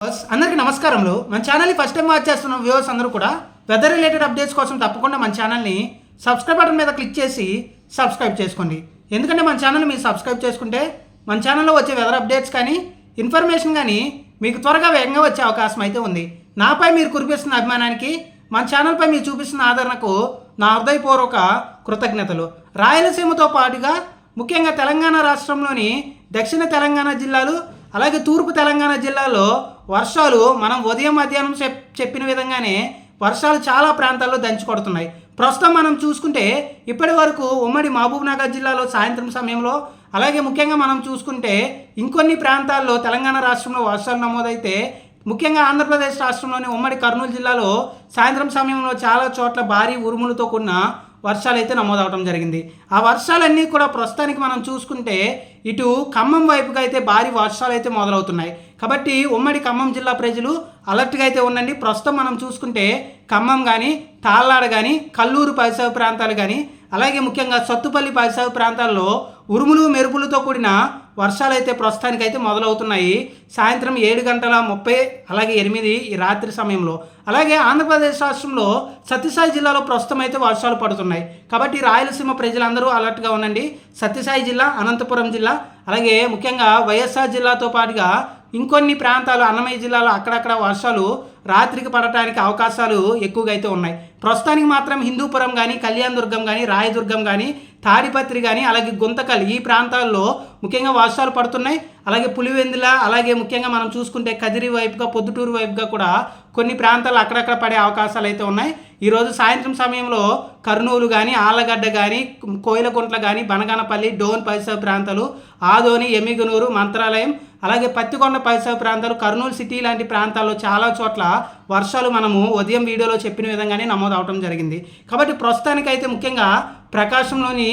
అందరికీ నమస్కారములు. మన ఛానల్ని ఫస్ట్ టైం వాచ్ చేస్తున్న వ్యూవర్స్ అందరూ కూడా వెదర్ రిలేటెడ్ అప్డేట్స్ కోసం తప్పకుండా మన ఛానల్ని సబ్స్క్రైబ్ బటన్ మీద క్లిక్ చేసి సబ్స్క్రైబ్ చేసుకోండి. ఎందుకంటే మన ఛానల్ మీరు సబ్స్క్రైబ్ చేసుకుంటే మన ఛానల్లో వచ్చే వెదర్ అప్డేట్స్ కానీ ఇన్ఫర్మేషన్ కానీ మీకు త్వరగా వేగంగా వచ్చే అవకాశం అయితే ఉంది. నాపై మీరు కురిపిస్తున్న అభిమానానికి మన ఛానల్పై మీరు చూపిస్తున్న ఆదరణకు నా హృదయపూర్వక కృతజ్ఞతలు. రాయలసీమతో పాటుగా ముఖ్యంగా తెలంగాణ రాష్ట్రంలోని దక్షిణ తెలంగాణ జిల్లాలు అలాగే తూర్పు తెలంగాణ జిల్లాలో వర్షాలు మనం ఉదయం మధ్యాహ్నం చెప్పిన విధంగానే వర్షాలు చాలా ప్రాంతాల్లో దంచి కొడుతున్నాయి. ప్రస్తుతం మనం చూసుకుంటే ఇప్పటి వరకు ఉమ్మడి మహబూబ్ నగర్ జిల్లాలో సాయంత్రం సమయంలో అలాగే ముఖ్యంగా మనం చూసుకుంటే ఇంకొన్ని ప్రాంతాల్లో తెలంగాణ రాష్ట్రంలో వర్షాలు నమోదైతే ముఖ్యంగా ఆంధ్రప్రదేశ్ రాష్ట్రంలోని ఉమ్మడి కర్నూలు జిల్లాలో సాయంత్రం సమయంలో చాలా చోట్ల భారీ ఉరుములతో కూడిన వర్షాలు అయితే నమోదవడం జరిగింది. ఆ వర్షాలన్నీ కూడా ప్రస్తుతానికి మనం చూసుకుంటే ఇటు ఖమ్మం వైపుగా అయితే భారీ వర్షాలు అయితే మొదలవుతున్నాయి. కాబట్టి ఉమ్మడి ఖమ్మం జిల్లా ప్రజలు అలర్ట్గా అయితే ఉండండి. ప్రస్తుతం మనం చూసుకుంటే ఖమ్మం కానీ తాళ్ళాడ కానీ కల్లూరు పరిసర ప్రాంతాలు కానీ అలాగే ముఖ్యంగా సత్తుపల్లి పరిసర ప్రాంతాల్లో ఉరుములు మెరుపులతో కూడిన వర్షాలు అయితే ప్రస్తుతానికి అయితే మొదలవుతున్నాయి. సాయంత్రం ఏడు గంటల ముప్పై అలాగే ఎనిమిది ఈ రాత్రి సమయంలో. అలాగే ఆంధ్రప్రదేశ్ రాష్ట్రంలో సత్యసాయి జిల్లాలో ప్రస్తుతం అయితే వర్షాలు పడుతున్నాయి. కాబట్టి రాయలసీమ ప్రజలందరూ అలర్ట్గా ఉండండి. సత్యసాయి జిల్లా అనంతపురం జిల్లా అలాగే ముఖ్యంగా వైఎస్ఆర్ జిల్లాతో పాటుగా ఇంకొన్ని ప్రాంతాలు అన్నమయ్య జిల్లాలో అక్కడక్కడ వర్షాలు రాత్రికి పడటానికి అవకాశాలు ఎక్కువగా అయితే ఉన్నాయి. ప్రస్తుతానికి మాత్రం హిందూపురం కానీ కళ్యాణ్ దుర్గం కానీ రాయదుర్గం కానీ తాడిపత్రి కానీ అలాగే గుంతకల్ ఈ ప్రాంతాల్లో ముఖ్యంగా వర్షాలు పడుతున్నాయి. అలాగే పులివెందుల అలాగే ముఖ్యంగా మనం చూసుకుంటే కదిరి వైపుగా పొద్దుటూరు వైపుగా కూడా కొన్ని ప్రాంతాలు అక్కడక్కడ పడే అవకాశాలు అయితే ఉన్నాయి. ఈరోజు సాయంత్రం సమయంలో కర్నూలు కానీ ఆలగడ్డ కానీ కోయిలకుంట్ల కానీ బనగానపల్లి డోన్ పరిసర ప్రాంతాలు ఆదోని ఎమిగునూరు మంత్రాలయం అలాగే పత్తికొండ పరిసర ప్రాంతాలు కర్నూలు సిటీ లాంటి ప్రాంతాల్లో చాలా చోట్ల వర్షాలు మనము ఉదయం వీడియోలో చెప్పిన విధంగానే నమోదు అవడం జరిగింది. కాబట్టి ప్రస్తుతానికైతే ముఖ్యంగా ప్రకాశంలోని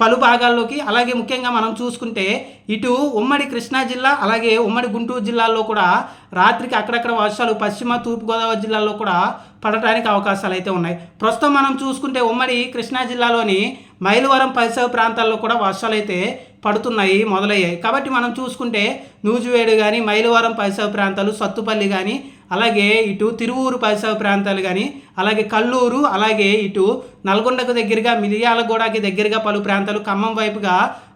పలు భాగాల్లోకి అలాగే ముఖ్యంగా మనం చూసుకుంటే ఇటు ఉమ్మడి కృష్ణా జిల్లా అలాగే ఉమ్మడి గుంటూరు జిల్లాల్లో కూడా రాత్రికి అక్కడక్కడ వర్షాలు పశ్చిమ తూర్పుగోదావరి జిల్లాల్లో కూడా పడటానికి అవకాశాలు అయితే ఉన్నాయి. ప్రస్తుతం మనం చూసుకుంటే ఉమ్మడి కృష్ణా జిల్లాలోని మైలవరం పరిసర ప్రాంతాల్లో కూడా వర్షాలు అయితే పడుతున్నాయి మొదలయ్యాయి. కాబట్టి మనం చూసుకుంటే నూజివేడు కానీ మైలవరం పరిసర ప్రాంతాలు సత్తుపల్లి కానీ అలాగే ఇటు తిరువూరు పరిసర ప్రాంతాలు కానీ అలాగే కల్లూరు అలాగే ఇటు నల్గొండకు దగ్గరగా మిలియాలగూడకి దగ్గరగా పలు ప్రాంతాలు ఖమ్మం వైపుగా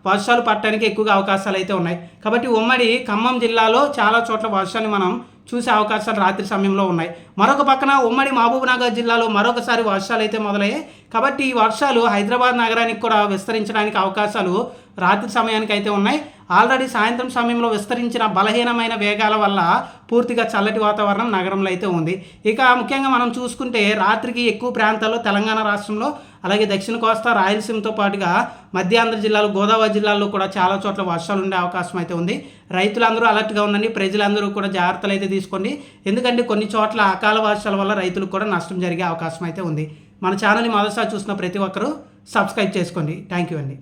వర్షాలు పడటానికి ఎక్కువగా అవకాశాలు అయితే ఉన్నాయి. కాబట్టి ఉమ్మడి ఖమ్మం జిల్లాలో చాలా చోట్ల వర్షాలు మనం చూసే అవకాశాలు రాత్రి సమయంలో ఉన్నాయి. మరొక పక్కన ఉమ్మడి మహబూబ్నగర్ జిల్లాలో మరొకసారి వర్షాలు అయితే మొదలయ్యాయి. కాబట్టి ఈ వర్షాలు హైదరాబాద్ నగరానికి కూడా విస్తరించడానికి అవకాశాలు రాత్రి సమయానికి అయితే ఉన్నాయి. ఆల్రెడీ సాయంత్రం సమయంలో విస్తరించిన బలహీనమైన వేగాల వల్ల పూర్తిగా చల్లటి వాతావరణం నగరంలో అయితే ఉంది. ఇక ముఖ్యంగా మనం చూసుకుంటే రాత్రికి ఎక్కువ ప్రాంతాల్లో తెలంగాణ రాష్ట్రంలో అలాగే దక్షిణ కోస్తా రాయలసీమతో పాటుగా మధ్యాంధ్ర జిల్లాలు గోదావరి జిల్లాల్లో కూడా చాలా చోట్ల వర్షాలు ఉండే అవకాశం అయితే ఉంది. రైతులందరూ అలర్ట్గా ఉండండి ప్రజలందరూ కూడా జాగ్రత్తలు అయితే తీసుకోండి. ఎందుకంటే కొన్ని చోట్ల అకాల వర్షాల వల్ల రైతులకు కూడా నష్టం జరిగే అవకాశం అయితే ఉంది. మన ఛానల్ని మొదటిసారి చూసిన ప్రతి ఒక్కరూ సబ్స్క్రైబ్ చేసుకోండి. థ్యాంక్ యూ అండి.